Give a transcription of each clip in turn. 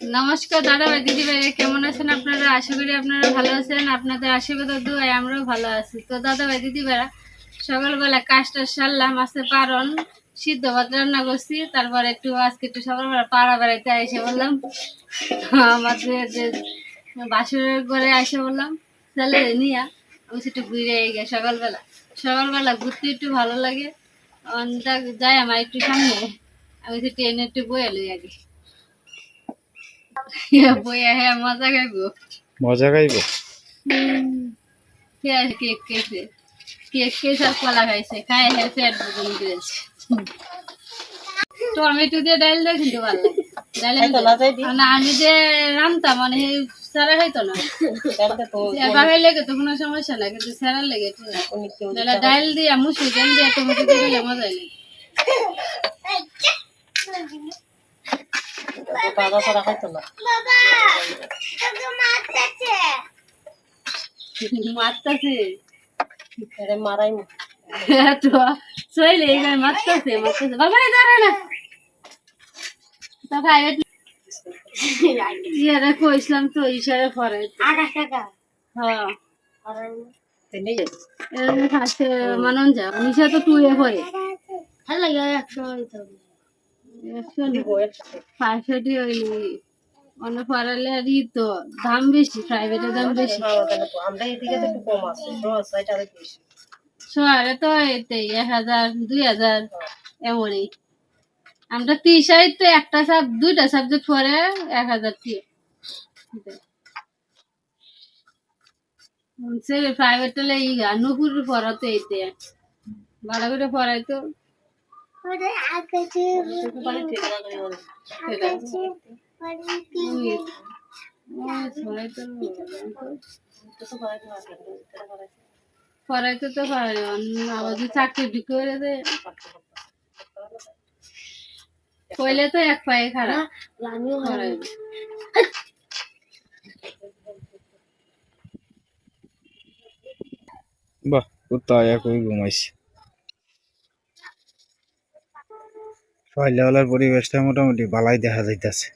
নমস্কার দাদা ভাই দিদি ভাই, কেমন আছেন আপনারা? আশা করি আপনারা ভালো আছেন। আপনাদের আশীর্বাদ দুয়ায় আমরাও ভালো আছি। তো দাদা ভাই দিদি ভাইরা, সকালবেলা কাজটা সারলাম আসতে পারন, সিদ্ধ ভাত রান্না করছি। তারপর একটু আজকে একটু সকালবেলা পাড়া বেড়াইতে এসে বললাম। আমাদের যে বাসুরের ঘরে এসে বললাম, তাহলে নিয়া। আমি একটু ঘুরে গে সকালবেলা। সকালবেলা ঘুরতে একটু ভালো লাগে। যাই আমার একটু সামনে। আমি একটু ট্রেনে একটু বয়ে লই আগে। বইয়া হ্যাঁ। মজা খাইবো মজা কে আছে কেক কেক আর কলা খাইছে খাই হ্যাঁ পেট বুঝুন করেছে টমেটো দিয়ে ডাল দিয়ে কিন্তু ভালো লাগে। না আমি যে রান্তাম মানে স্যারা খাইতো না। এবার লেগে তো কোনো সমস্যা না কিন্তু স্যারার লেগে ডাল ডাল দিয়ে মুসুর ডাল দিয়ে টমেটো দিয়ে লাগে মারতাছে। তো সইলে এখানে মারতাছে মারতাছে। বাবা এই দাঁড়া না। তো ইয়ারে কইছিলাম তো ইশারে পরে হ্যাঁ। যা। নিশা তো টুয়ে পরে। একশো পাঁচশোটি ওই অন্য পড়ালে আর তো দাম বেশি প্রাইভেটের দাম বেশি। শহরে তো এতেই এক হাজার দুই হাজার এমনই। আমরা তো একটা সাব দুইটা সাবজেক্ট পড়ে এক হাজার দিয়ে সে প্রাইভেট হলে ই নুপুর পড়াতো এতে। ভালো করে পড়াই তো পড়াইতে তো পারে আবার চাকরি করে কইলে তো এক পায়ে খারাপ বাহ আয়া কই ঘুমাইছে। সকালবেলার পরিবেশটা মোটামুটি ভালাই দেখা যাইতেছে।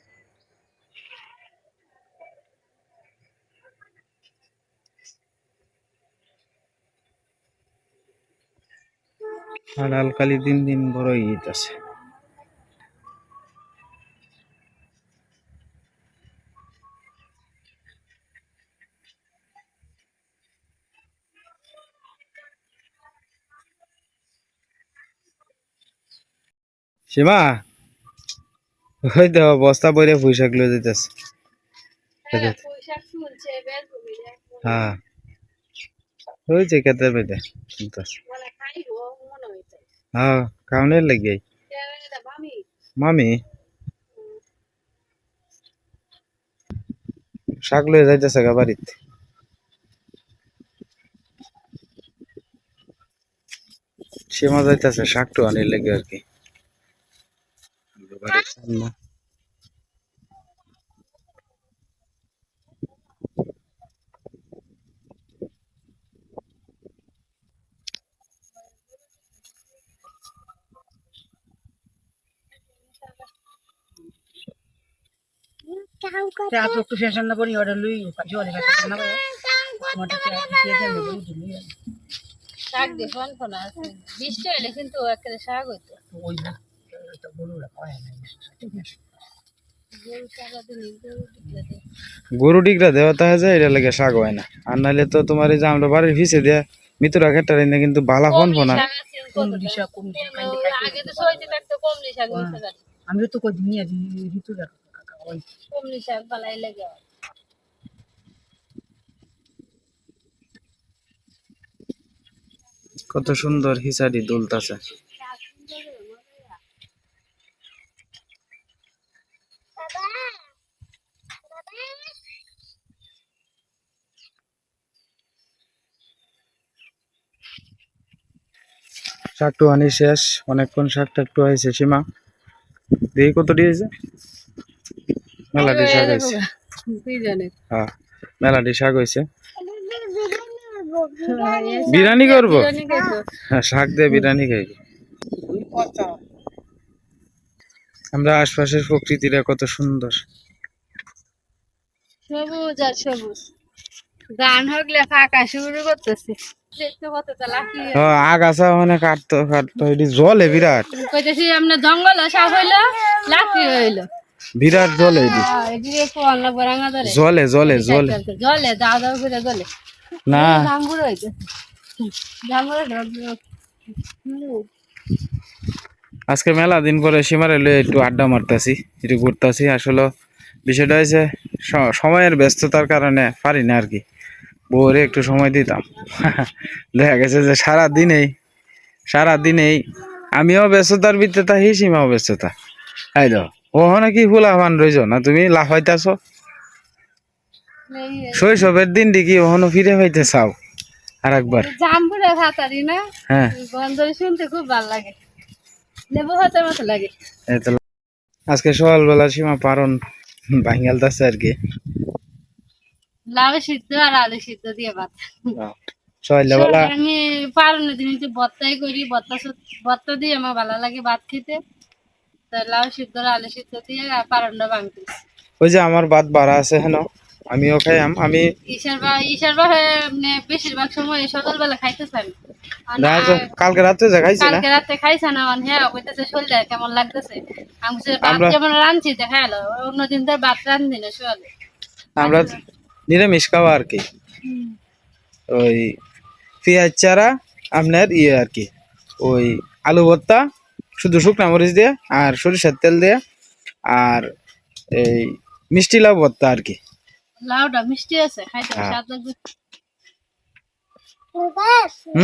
আর হালকালি দিন দিন বড় ইতাছে সীমা? ওই তো বস্তা বইরে পয়সা গুলো দিতেছে হ্যাঁ, ওই যে বেদে শুনতেছে মানে। হ্যাঁ কাউনের লেগে। মামি। শাক লয়ে যাইতেছে গা বাড়িতে সীমা যাইতেছে শাকটু আনির লেগে আর কি। বাড়ির সামনে একটু না করি অর্ডার লই জলে না দিয়ে দেন শাক দিয়ে ফোন ফোন আছে। বৃষ্টি হইলে কিন্তু একেবারে শাক হইতো। না না গরু সারাদিন এই গরু টিকলে দে। গরু টিকরা দেওয়া তাহে যায় এটা লেগে শাক হয় না। আর নাহলে তো তোমার এই যে আমরা বাড়ির ভিসে দেয়া মিতুরা খেটার না কিন্তু ফোন ফোনা। আমিও তো নিয়ে ঋতু কমলি শাক বালাই লেগে। কত সুন্দর হিসারি দুলতাছে। শাকটু আনি শেষ, অনেকক্ষণ শাক টাকটু হয়েছে সীমা। দেখি কত দিয়েছে মেলাটি শাক হয়েছে। হ্যাঁ মেলাটি শাক হয়েছে। বিরিয়ানি করব? হ্যাঁ শাক দিয়ে বিরিয়ানি খাই আমরা আশপাশের প্রকৃতিটা কত সুন্দর। সবুজ আর সবুজ। গান হগলে ফাঁকা শুরু করতেছে। দেখতে কত তো লাফি ও, আগাছা মানে কাটতো কাটতো এটি জলে বিরাট। কইতেছি আপনার জঙ্গল সাফ হইল লাফি হইল। বিরাট জলে এটি। এদিকে কোয়াল না বরাঙ্গা ধরে। জলে জলে জলে। জলে দাও দাও করে জলে। না। জাম্বুর হইতেছে আজকে মেলা দিন পরে সীমারে লয়ে একটু আড্ডা মারতাছি একটু ঘুরতাছি। আসলে বিষয়টা হয়েছে সময়ের ব্যস্ততার কারণে পারি না আর কি। বউরে একটু সময় দিতাম। দেখা গেছে যে সারা দিনেই সারা দিনেই আমিও ব্যস্ততার ভিতরে থাকি সীমাও ব্যস্ততা। এই দাও ওখানে কি ফুলাফান রইছ না তুমি লাফাইতাছ? শৈশবের দিন দেখি ওখানে ফিরে পাইতে চাও। আর একবার জাম্বুরে ভাতারি না? হ্যাঁ। গন্ধরে শুনতে খুব ভালো লাগে। লেবু ভাতের মতো লাগে। আজকে সকালবেলা সীমা পারন ভাঙ্গালতাছে আর কি। লাউ সিদ্ধ আর আলু সিদ্ধ দিয়ে ভাত। সকালবেলা আমি পারনের দিন একটু বত্তাই করি বত্তা বত্তা দিয়ে আমার ভালো লাগে ভাত খেতে। তা লাউ সিদ্ধ আর আলু সিদ্ধ দিয়ে আর পারনটা ভাঙতেছি। ওই যে আমার ভাত বাড়া আছে হেন আমিও খাইয়াম। আমি ঈশার বা মানে বেশিরভাগ সময় সকালবেলা খাইতেছে আমি। কালকে রাত্রে যা খাইছি না? কালকে রাতে খাইছে না অন হ্যাঁ কইতেছে শরীরটা কেমন লাগতেছে। আমি ভাত যেমন রাঁধছি দেখা এলো অন্যদিন তো ভাত রাঁধি না শোয়ালে। আমরা নিরামিষ খাওয়া আর কি। ওই পেঁয়াজ চারা আপনার ইয়ে আর কি ওই আলু ভর্তা শুধু শুকনা মরিচ দিয়ে আর সরিষার তেল দিয়ে আর এই মিষ্টি লাউ ভর্তা আর কি। লাউটা মিষ্টি আছে খাইতে হ্যাঁ। স্বাদ লাগবে।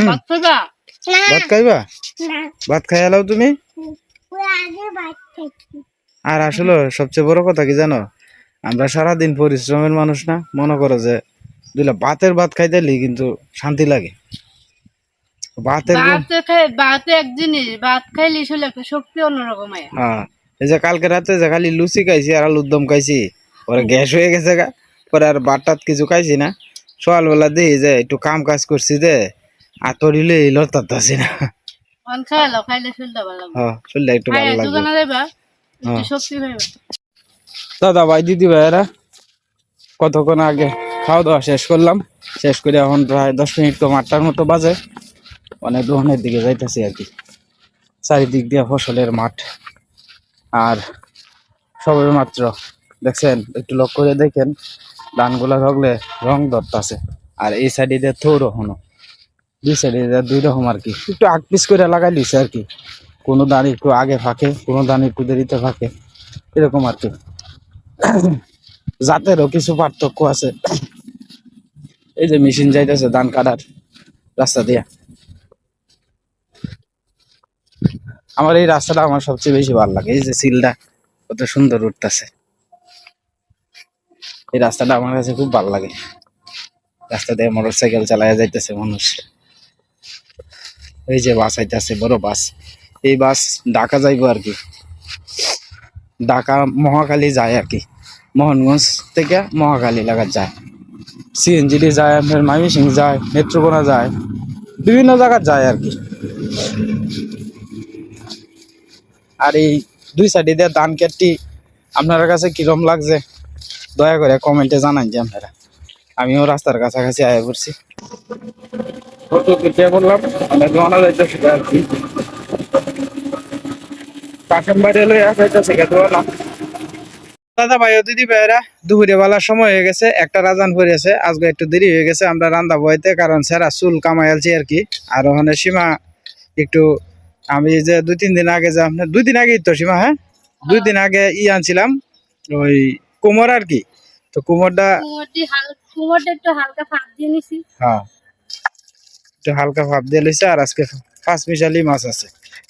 ভাত খাইবা? ভাত খাইবা? তুমি? আর আসলে সবচেয়ে বড় কথা কি জানো? আমরা সারাদিন পরিশ্রমের মানুষ না। মনে করো যে দুইলা ভাতের ভাত খাইতেলি কিন্তু শান্তি লাগে। ভাতের ভাত এক জিনিস ভাত খাইলে শুলে একটা শক্তি অন্যরকম হয়। হ্যাঁ এই যে কালকে রাতে যে খালি লুচি খাইছি আর আলুর দম খাইছি পরে গ্যাস হয়ে গেছে গা পরে আর ভাত টাত কিছু খাইছি না। সকালবেলা দিই যে একটু কাম কাজ করছি দে আতরিলে লড়তাছি না। অন খাইলো খাইলে শুলতে ভালো লাগবে। হ্যাঁ শরীরটা একটু ভালো লাগবে। হ্যাঁ। শক্তি দাদা ভাই, দিদি ভাইয়েরা, কতক্ষণ আগে খাওয়া দাওয়া শেষ করলাম। শেষ করে এখন প্রায় দশ মিনিট কম আটটার মতো বাজে। অনেক দোকানের দিকে যাইতেছি আর কি। চারিদিক দিয়ে ফসলের মাঠ। আর সবে মাত্র, দেখছেন, একটু লক্ষ্য করে দেখেন, ধানগুলা থাকলে রং ধরতাছে। আর এই সাইডে দিয়ে হনো দুই সাইডে দিয়ে দুই রকম আর কি। একটু আগ পিস করে লাগাই দিছে আর কি। কোনো ধান একটু আগে ফাঁকে, কোনো ধান একটু দেরিতে ফাঁকে। এরকম আর কি। জাতেরও কিছু পার্থক্য আছে। এই যে মেশিন যাইতেছে ধান কাটার রাস্তা দিয়া। আমার এই রাস্তাটা আমার সবচেয়ে বেশি ভালো লাগে। এই যে সিলটা কত সুন্দর উঠতেছে। এই রাস্তাটা আমার কাছে খুব ভালো লাগে। রাস্তা দিয়ে মোটর সাইকেল চালায় যাইতেছে মানুষ। এই যে বাস আইতেছে, বড় বাস। এই বাস ঢাকা যাইবো আর কি। ঢাকা মহাকালী যায় আর কি। মোহনগঞ্জ থেকে মহাকালী লাগা যায়। সিএনজিডি যায় আপনার মাইমিসিং যায়, নেত্রকোনা যায়, বিভিন্ন জায়গা যায় আর কি। আর এই দুই সাইডে দিয়ে ধান কেটটি আপনার কাছে কিরম লাগছে? দয়া করে কমেন্টে জানান যে আপনারা। আমিও রাস্তার কাছাকাছি আয়া পড়ছি। ফটো কেটে বললাম অনেক দোকানা যাইতেছে আর কি। কাশেম আসাইতেছে কে দোকানা দাদা ভাই ও দিদি ভাইরা দুপুরে বেলার সময় হয়ে গেছে একটা রাজান পড়েছে আজকে একটু দেরি হয়ে গেছে আমরা রান্দা বইতে কারণ সেরা চুল কামাই আলছি আর কি। আর ওখানে সীমা একটু আমি যে দুই তিন দিন আগে যে আপনার দুই দিন আগেই তো সীমা হ্যাঁ? দুই দিন আগে ই আনছিলাম ওই কোমর আর কি। তো কোমরটা একটু হালকা ফাঁক দিয়ে নিছি। হ্যাঁ। একটু হালকা ভাব দিয়ে লইছে আর আজকে পাঁচ মিশালি মাছ আছে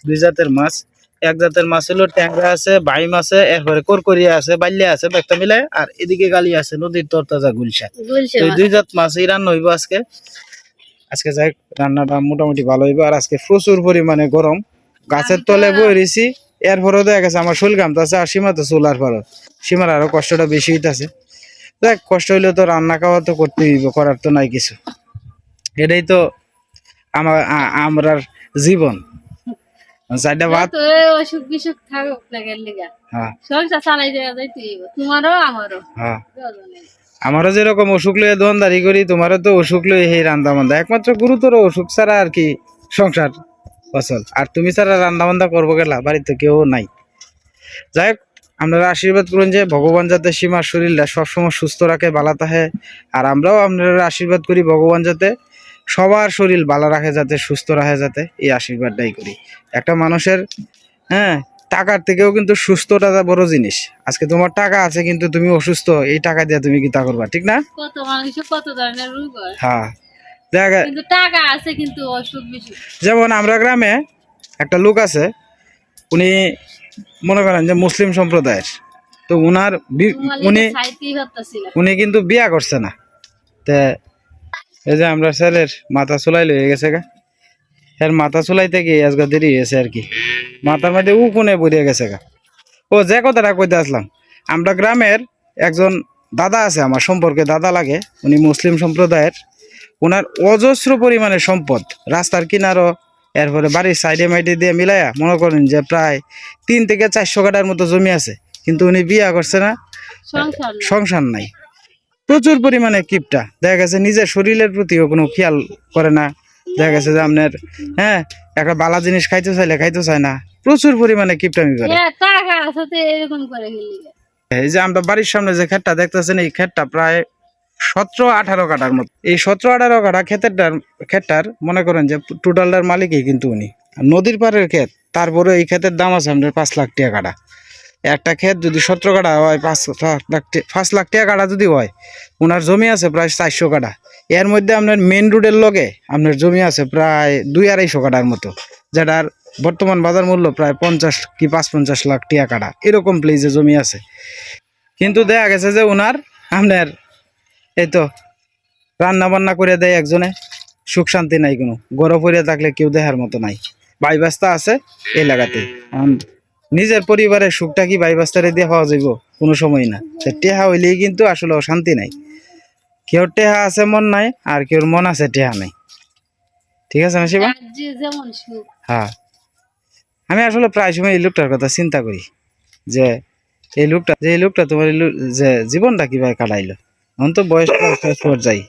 দুই জাতের মাছ। এক জাতের মাছ হলো ট্যাংরা আছে বাইম আছে এরপরে করকরিয়া আছে বাল্যা আছে একটা মিলাই আর এদিকে গালি আছে নদীর তরতাজা গুলশা। তো দুই জাত মাছ মাছই রান্না হইব আজকে। আজকে যাই রান্নাটা মোটামুটি ভালো হইব। আর আজকে প্রচুর পরিমাণে গরম। গাছের তলে বই রয়েছি এরপরেও দেখা গেছে আমার শরীর ঘামতেছে আর সীমা তো চুলার পরও সীমার আরও কষ্টটা বেশি হইতাছে। দেখ কষ্ট হইলে তো রান্না খাওয়া তো করতে হইব করার তো নাই কিছু। এটাই তো আমার আমরার জীবন। চারটা ভাত? তো অসুখ বিসুখ থাকুক না লিগা। হ্যাঁ। সংসার চালাই দেওয়া যাইতে তোমারও আমারও। হ্যাঁ। আমারও যেরকম অসুখ লয়ে দোকানদারি করি তোমারও তো অসুখ লয়ে সেই রান্দা বান্ধা একমাত্র গুরুতর অসুখ ছাড়া আর কি সংসার ফসল আর তুমি ছাড়া রান্না বান্ধা করব গেলা বাড়িতে কেউ নাই। যাই হোক আপনারা আশীর্বাদ করুন যে ভগবান যাতে সীমার শরীরটা সবসময় সুস্থ রাখে ভালো থাকে। আর আমরাও আপনারা আশীর্বাদ করি ভগবান যাতে সবার শরীর ভালো রাখে যাতে সুস্থ রাখে যাতে এই আশীর্বাদটাই করি। একটা মানুষের হ্যাঁ টাকার থেকেও কিন্তু সুস্থটা বড় জিনিস। আজকে তোমার টাকা আছে কিন্তু তুমি অসুস্থ এই টাকা দিয়ে তুমি কি তা করবা ঠিক না? কত মানুষের কত ধরনের রোগ হয়। হ্যাঁ। দেখা কিন্তু টাকা আছে কিন্তু অসুখ বেশি যেমন আমরা গ্রামে একটা লোক আছে উনি মনে করেন যে মুসলিম সম্প্রদায়ের। তো উনার উনি উনি কিন্তু বিয়া করছে না। তে এই যে আমরা ছেলের মাথা চুলাই লয়ে গেছে গা। এর মাথা চুলাইতে গিয়ে আজকে দেরি হয়েছে আর কি। মাথার মধ্যে উ কোনে পড়িয়ে গেছে গা। ও যে কথাটা কইতে আসলাম আমরা গ্রামের একজন দাদা আছে আমার সম্পর্কে দাদা লাগে উনি মুসলিম সম্প্রদায়ের। ওনার অজস্র পরিমাণে সম্পদ রাস্তার কিনারও এরপরে বাড়ির সাইডে মাইডে দিয়ে মিলাইয়া মনে করেন যে প্রায় তিন থেকে চারশো কাটার মতো জমি আছে কিন্তু উনি বিয়া করছে না। সংসার নাই। প্রচুর পরিমাণে কিপটা। দেখা গেছে নিজের শরীরের প্রতিও কোনো খেয়াল করে না। দেখা গেছে যে আপনার হ্যাঁ একটা বালা জিনিস খাইতে চাইলে খাইতে চায় না। প্রচুর পরিমাণে কিপটামি করে। হ্যাঁ, এই যে আমরা বাড়ির সামনে যে ক্ষেতটা দেখতেছেন এই ক্ষেতটা প্রায় সতেরো আঠারো কাটার মতো। এই সতেরো আঠারো কাটা ক্ষেতেরটার ক্ষেতটার মনে করেন যে টোটালটার মালিকই কিন্তু উনি। আর নদীর পাড়ের ক্ষেত তারপরে এই ক্ষেতের দাম আছে আমাদের পাঁচ লাখ টাকা কাটা একটা ক্ষেত যদি সতেরো কাটা হয়, পাঁচ লাখ পাঁচ লাখ টাকা কাটা যদি হয় ওনার জমি আছে প্রায় চারশো কাটা এর মধ্যে আপনার মেন রোডের লগে আপনার জমি আছে প্রায় দুই আড়াইশো কাটার মতো, যেটার বর্তমান বাজার মূল্য প্রায় পঞ্চাশ কি পাঁচ পঞ্চাশ লাখ টাকা কাটা এরকম প্লেসে জমি আছে। কিন্তু দেখা গেছে যে ওনার আপনার এই তো রান্না বান্না করে দেয় একজনে, সুখ শান্তি নাই কোনো। গরম পড়ে থাকলে কেউ দেহার মতো নাই। বাই বাস্তা আছে এই লাগাতে নিজের পরিবারের সুখটা কি বাই বাস্তারে দিয়ে পাওয়া যাইব? কোনো সময় না। টেহা হইলেই কিন্তু আসলে শান্তি নাই। কেউ টেহা আছে মন নাই আর কেউর মন আছে টেহা নাই। ঠিক আছে যেমন সুখ। হ্যাঁ। আমি আসলে প্রায় সময় এই লোকটার কথা চিন্তা করি যে এই লোকটা যে এই লোকটা তোমার যে জীবনটা কীভাবে কাটাইলো? এখন তো বয়স যাই?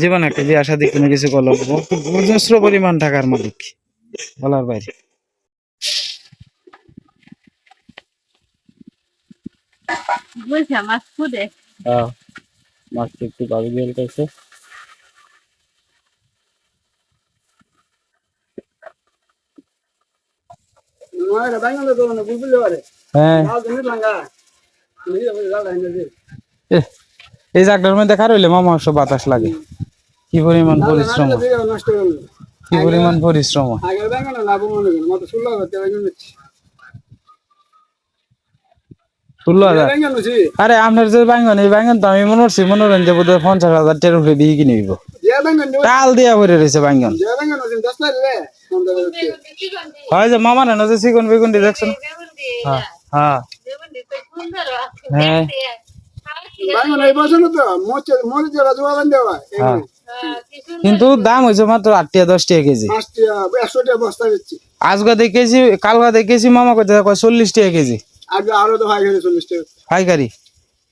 জীবন একটা বিয়ে শাদী কোনো কিছু করল পরিমাণ টাকার মালিক। বলার বাইরে। বলছে মাছ ফুটে হ্যাঁ মাছটা একটু বাবু দিয়ে করছে এই জায়গাটার মধ্যে খার হইলে মামা সব বাতাস লাগে? কি পরিমাণ পরিশ্রম। কি পরিমাণ পরিশ্রম? ষোলো হাজার আরে আপনার যে বাঙ্গন এই বাঙ্গন তো আমি মনে করছি মনে করেন যে বোধহয় পঞ্চাশ হাজার টের উপরে দিয়ে কিনে দিব টাল দিয়া ভরে রয়েছে বাঙ্গন হয় যে মামা না যে চিকন বেগুন দিয়ে দেখছেন? হ্যাঁ হ্যাঁ। হ্যাঁ। হ্যাঁ। কিন্তু দাম হয়েছে মাত্র আট টাকা দশ টাকা কেজি আজকে দেখেছি কালকে দেখেছি মামা কয় চল্লিশ টাকা কেজি। আরও তো চল্লিশ টাকা পাইকারি?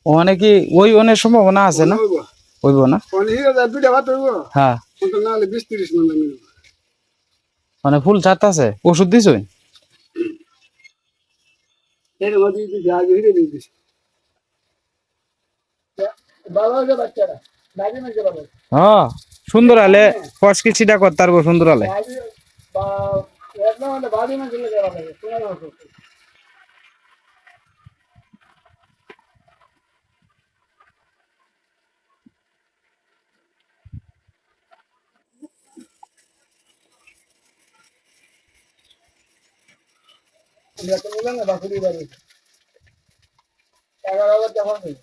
ওখানে কি ওই অনেক সম্ভাবনা আছে না? হইব না? হ্যাঁ। মন ফুল ছাত আছে? ওষুধ দিছ? বাচ্চারা। হ্যাঁ সুন্দর আলে ফসকি ছিটা কর তারপর সুন্দর আলে। না এগারো হাজার টাকা নেই কত নিয়ে আবার বলো নেই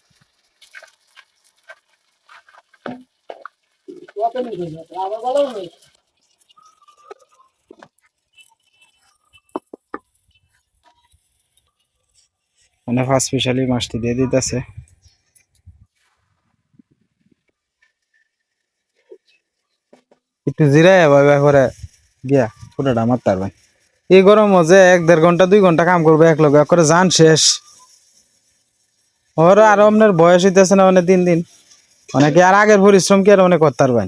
মানে স্পেশালি মাছটি দিয়ে দিতেছে। একটু ভাই ভাই করে গিয়া পুরোটা আমার তার ভাই এই গরম যে এক দেড় ঘণ্টা, দুই ঘণ্টা কাম করবে এক লগে করে যান শেষ। ওর আর আপনার বয়স হইতেছে না মানে দিন দিন। অনেকে আর আগের পরিশ্রম কি আর অনেক করতে পারবেন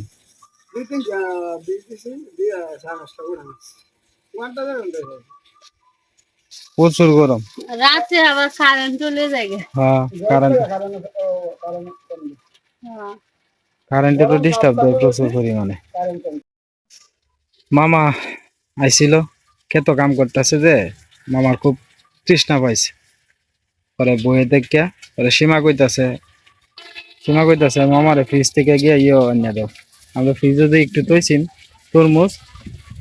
প্রচুর গরম। রাতে আবার কারেন্ট চলে যায় হ্যাঁ কারেন্ট হ্যাঁ। কারেন্টে তো ডিস্টার্ব দেয় প্রচুর পরিমাণে। মামা আইছিল ক্ষেত কাম করতেছে যে মামার খুব তৃষ্ণা পাইছে। পরে বইয়ে দেখিয়া পরে সীমা কইতাছে সীমা কইতাছে মামারে ফ্রিজ থেকে গিয়ে ইয়ে আনিয়া দাও। আমরা ফ্রিজে দিয়ে একটু তৈছিন তরমুজ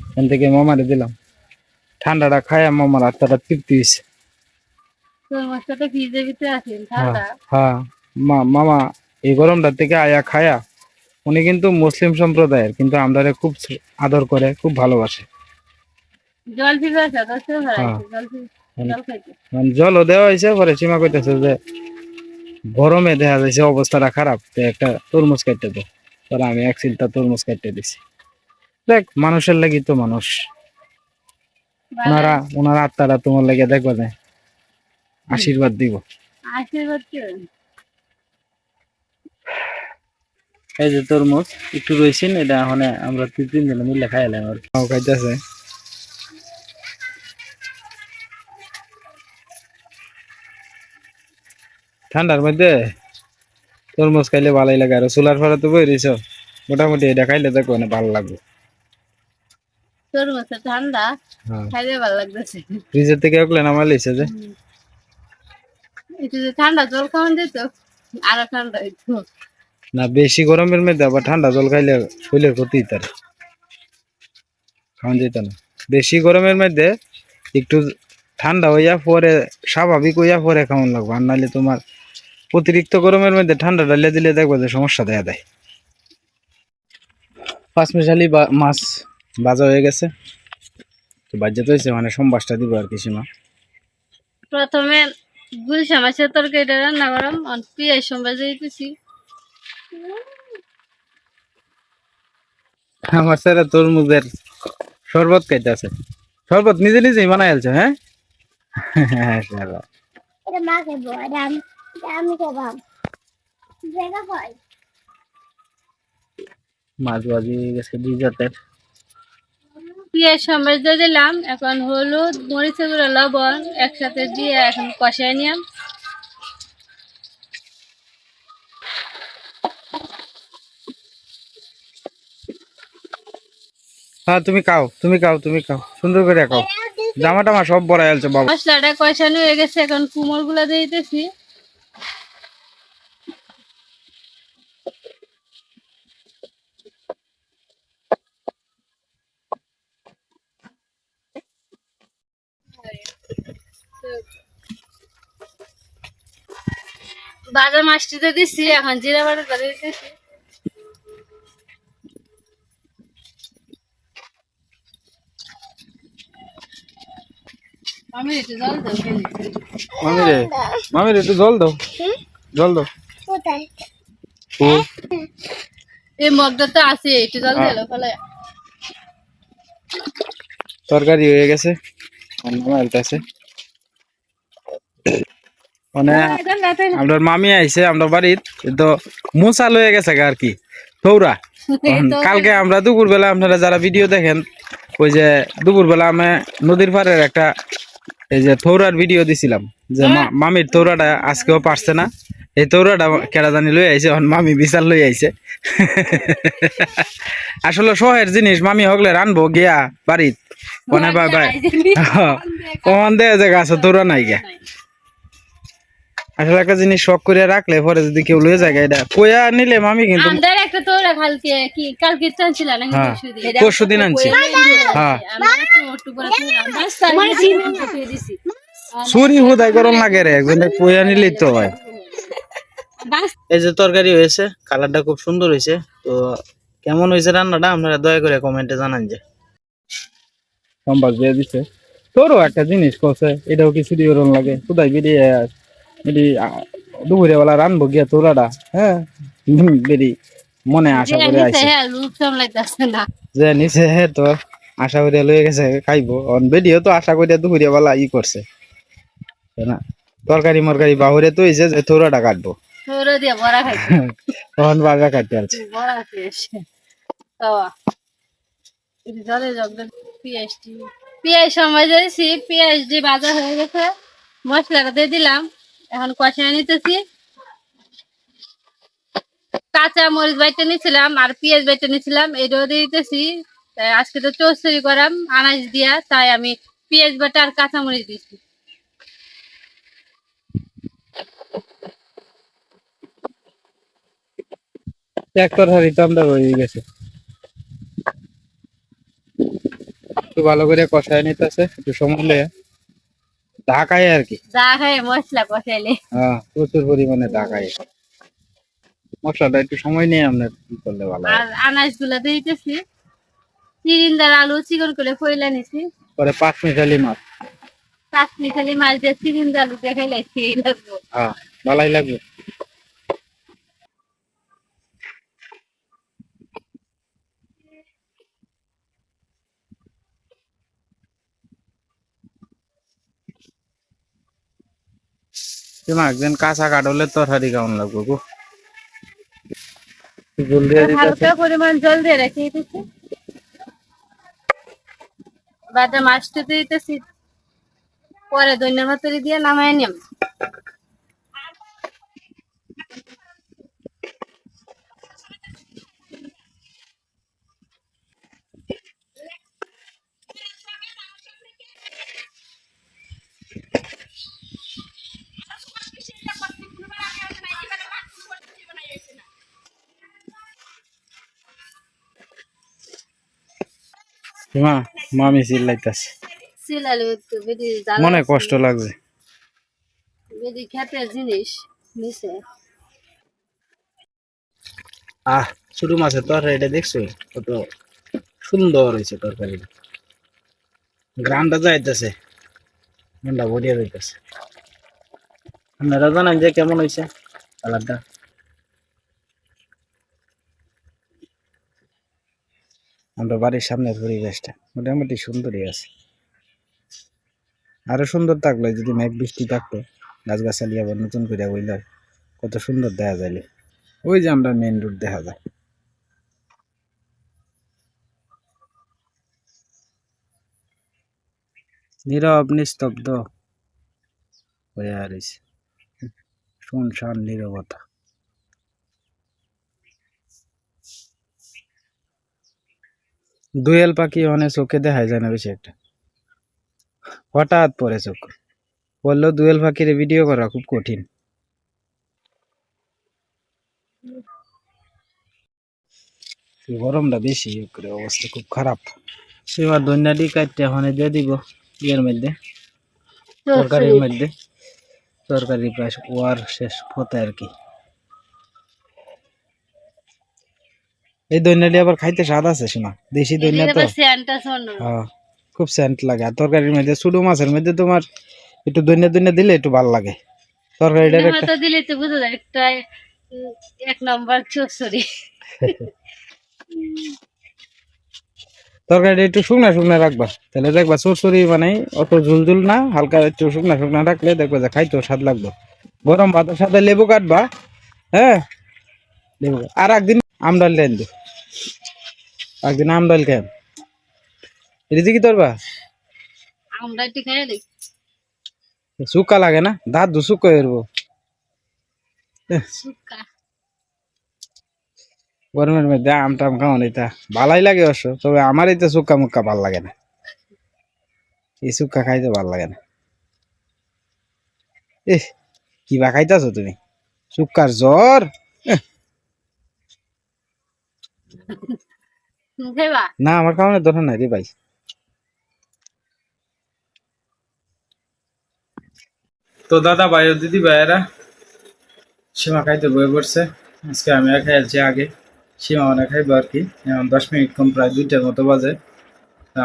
এখান থেকে মামারে দিলাম। ঠান্ডাটা খায় মামার আত্মাটা তৃপ্তি হয়েছে ঠান্ডা। হ্যাঁ মা মামা এই গরমটা থেকে আয়া খায়া উনি কিন্তু মুসলিম সম্প্রদায়ের কিন্তু আমরা খুব আদর করে খুব ভালোবাসে। জল হ্যাঁ। খাইতে মানে জলও দেওয়া হয়েছে পরে সীমা কইতেছে যে গরমে দেখা যাচ্ছে অবস্থাটা খারাপ তো একটা তরমুজ কাটতে দো। পরে আমি এক চিন্তা তরমুজ কাটতে দিছি। দেখ মানুষের লাগি তো মানুষ। ওনারা ওনার আত্মারা তোমার লাগে দেখবা না আশীর্বাদ দিব। আশীর্বাদ এই যে তরমুজ একটু রয়েছেন এটা এখন আমরা তিন তিন দিনে মিলে খাইলাম আর খাও খাইতেছে। ঠান্ডার মধ্যে তরমুজ খাইলে ভালোই লাগে। আর চুলার ফলে তো বই রয়েছ মোটামুটি এটা খাইলে দেখো না ভালো লাগবে। ঠান্ডা হ্যাঁ। ভালো লাগতেছে। ফ্রিজের থেকে ওগুলো নামা লিছে যে। ঠান্ডা জল খাওয়ান যেত আরও ঠান্ডা হইতো। না বেশি গরমের মধ্যে আবার ঠান্ডা জল খাইলে শরীরের ক্ষতি তার খাওয়ান যেত না। বেশি গরমের মধ্যে একটু ঠান্ডা হইয়া পরে স্বাভাবিক হইয়া পরে খাওয়ান লাগবে। আর নাহলে তোমার অতিরিক্ত গরমের মধ্যে ঠান্ডা ডালে দিলে দেখব যে সমস্যা দেখা দেয়। পাঁচ মিশালি বা- মাছ বাজা হয়ে গেছে। তো বাজ্যে তো হয়েছে মানে সোমবাসটা দিব আর কি সীমা। প্রথমে গুলশা মাছের তরকারিটা রান্না করাম আর পেঁয়াজ সম্বাজ দিতেছি আমার স্যার তরমুজের শরবত খাইতেছে শরবত নিজে নিজেই বানাই আলছো হ্যাঁ? হ্যাঁ স্যার। এটা মা খাব এটা আমি এটা জায়গা পাই মাছ ভাজি গেছে দুই জাতের পেঁয়াজ সম্বাজ দিয়ে দিলাম। এখন হলুদ মরিচের গুঁড়ো লবণ একসাথে দিয়ে এখন কষাই নিলাম। হ্যাঁ তুমি খাও তুমি খাও তুমি খাও। সুন্দর করে খাও। জামা টামা সব বড়াই আলছো বাবা। মশলাটা কষানো হয়ে গেছে এখন কুমড়গুলা দিয়ে দিতেছি বাজার মাছটিতে দিচ্ছি এখন জিরা দিয়ে দিতেছি একটু জল দাও একটু জল দাও। জল দাও। কোথায়? এই মগটা তো আছে একটু জল দিলো ফলে তরকারি হয়ে গেছে। আছে। মানে আমরা মামি আইছে আমরা বাড়ির তো মুসাল হয়ে গেছে আর কি থৌরা। কালকে আমরা দুপুর বেলা আপনারা যারা ভিডিও দেখেন ওই যে দুপুর বেলা আমি নদীর পাড়ের একটা এই যে থৌরার ভিডিও দিছিলাম যে মা- মামির থৌরাটা আজকেও পারছে না। এই তৌরাটা কেডা জানি লই আইছে মামি বিশাল লই আইছে। আসলে শহের জিনিস মামি হগলে রানবো গিয়া বাড়িত কোনে বাই। বাই কমান দেয় যে গাছ তোরা নাই গে আসলে একটা জিনিস শখ করে রাখলে পরে যদি কেউ লয়ে যায় এটা কইয়া নিলে মামি কিন্তু আমাদের একটা তোরা কালকে কি কালকে নাকি হ্যাঁ? পরশু দিন আনছি। হ্যাঁ। আমি। চুরি হুদাই গরম লাগে রে একজনে নিলেই তো হয়। এই যে তরকারি হয়েছে কালারটা খুব সুন্দর হয়েছে তো কেমন হয়েছে রান্নাটা আপনারা দয়া করে কমেন্টে জানান যে। সম্বাদ দিয়ে দিছে। তোরও একটা জিনিস করছে এটাও কিছু দিয়ে লাগে? কোথায় বেরিয়ে এটি দুপুরে বেলা রানবো গিয়া তোরাটা হ্যাঁ? মনে আশা করে আইছে। হ্যাঁ, যে নিচে হে তো আশা করিয়া লয়ে গেছে খাইবো। অন বেডিও তো আশা করিয়া দুপুরিয়া বেলা ই করছে। না? তরকারি মরকারি বাহুরে তো হয়েছে যে থোড়াটা কাটবো। তোরে দিয়ে বড়া খাইছি। তখন বাবা কাটতে আছে বড়া শেষ তাওয়া জলে জগ পিএসটি পেঁয়াজ সময় দিয়েছি পেঁয়াজ যে ভাজা হয়ে গেছে মশলাটা দিয়ে দিলাম। এখন কষায় নিতেছি। কাঁচা মরিচ বাইটে নিয়েছিলাম আর পেঁয়াজ বাইটে নিয়েছিলাম এটাও দিয়ে দিতেছি। তাই আজকে তো চৌচুরি করাম আনাজ দিয়া, তাই আমি পেঁয়াজ বাটা আর কাঁচা মরিচ একটু ভালো করে কষায় নিতেছে, একটু সময় লেগে ঢাকায় আর কি। ঢাকায় মশলা কষাইলে। হ্যাঁ প্রচুর পরিমাণে ঢাকায় মশলাটা একটু সময় নিয়ে আমরা কি করলে ভালো আর আনাজগুলা দিতেছি। চিরিন্দার আলু চিকন করে ফইলা নিছি। পরে পাঁচ মিশালি মাছ। পাঁচ মিশালি মাছ দিয়ে চিরিন্দার আলু দেখাইলাইছি লাগবো। হ্যাঁ ভালোই লাগবে। তোমার একদিন কাঁচা কাটলে তরকারি কেমন লাগবে গো? জলদি হালকা পরিমাণ জল দিয়ে রেখে দিতেছি বাদে মাছটা দিতেছি। পরে দৈন্যের মতরি দিয়ে নামায় নিম। মা মামি চিল্লাইতেছে। মনে কষ্ট লাগছে। খেতের জিনিস নিচে আহ ছোট মাছের তরকারিটা দেখছ? কত সুন্দর হয়েছে তরকারিটা গ্রামটা যাইতেছে। মনটা বড়িয়া যাইতেছে। আপনারা জানেন যে কেমন হয়েছে কালারটা? আমরা বাড়ির সামনের পরিবেশটা মোটামুটি সুন্দরই আছে। আরও সুন্দর থাকল যদি মেঘ বৃষ্টি থাকতো, গাছগাছালি আবার নতুন করে বইলে কত সুন্দর দেখা যাইলে ওই যে আমরা মেন রোড দেখা যায়। নীরব, নিস্তব্ধ হয়ে হারিস শুনশান, নীরবতা। দুয়েল পাখি অনেক চোখে দেখা যায় না বেশি একটা। হঠাৎ পরে চোখ। বলল, দুয়েল পাখির ভিডিও করা খুব কঠিন। গরমটা বেশি করে অবস্থা খুব খারাপ। সেবার দৈন্যাটি কাটতে এখন দিয়ে দিব, ইয়ের মধ্যে, তরকারির মধ্যে। তরকারি প্রায় ওয়ার শেষ হতে আর কি। এই দৈন্যাটি আবার খাইতে স্বাদ আছে সীমা দেশি দৈন্যা তো। শোনো হ্যাঁ খুব সেন্ট লাগে। আর তরকারির মধ্যে ছোটো মাছের মধ্যে তোমার একটু দৈন্যা দৈন্যা দিলে একটু ভালো লাগে। তরকারিটার একটা দিলে তো বুঝা যায় একটা এক নম্বর তরকারিটা একটু শুকনা শুকনা রাখবা। তাহলে দেখবা চরচরি মানে অত ঝুলঝুল না হালকা একটু শুকনা শুকনা রাখলে দেখবা যে খাইতেও স্বাদ লাগবে। গরম ভাতের সাথে লেবু কাটবা হ্যাঁ? লেবু আর একদিন আমডাল লেন দো। একদিন আমডাল খেয়ে এটা কি তোরবা আমরা একটু খাই দিই। শুকা লাগে না? দাঁত দু শুকা এরবো শুকা। গরমের মধ্যে আম টাম খাওয়ান এটা ভালাই লাগে অবশ্য তবে আমার এটা শুক্কা মুক্কা ভালো লাগে না। এই শুক্কা খাইতে ভালো লাগে না। এ কি বা খাইতাছো তুমি? শুক্কার জ্বর? খাইবা না আমার খাওয়ানোর দরকার নাই রে ভাই। তো দাদা ভাই দিদি ভাইয়েরা সীমা খাইতে বয়ে পড়ছে। আজকে আমি খাইছি আগে সীমা অনেক খাইবো আর কি। এখন দশ মিনিট কম প্রায় দুইটার মতো বাজে।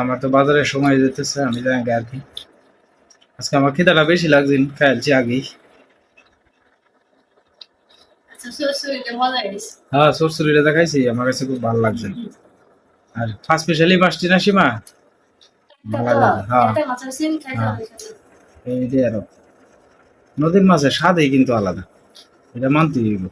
আমার তো বাজারের সময় যেতেছে আমি জানি আর কি। আজকে আমার খিদাটা বেশি লাগছে খাইছি আগেই। আচ্ছা হ্যাঁ সরসরিটা দেখাইছি আমার কাছে খুব ভালো লাগছে। আর ফার্স্ট স্পেশালি মাছটি না সীমা? হ্যাঁ। হ্যাঁ। এই যে আরও নদীর মাছের স্বাদই কিন্তু আলাদা। এটা মানতে হইব।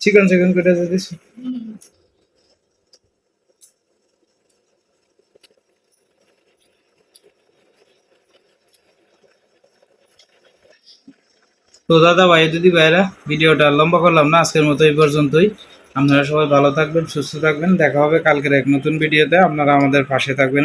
চিকেন চিকেন কেটে দিয়েছি তো দাদা ভাই দিদি ভাইরা ভিডিওটা লম্বা করলাম না, আজকের মতো এই পর্যন্তই। আপনারা সবাই ভালো থাকবেন, সুস্থ থাকবেন। দেখা হবে কালকের এক নতুন ভিডিওতে। আপনারা আমাদের পাশে থাকবেন।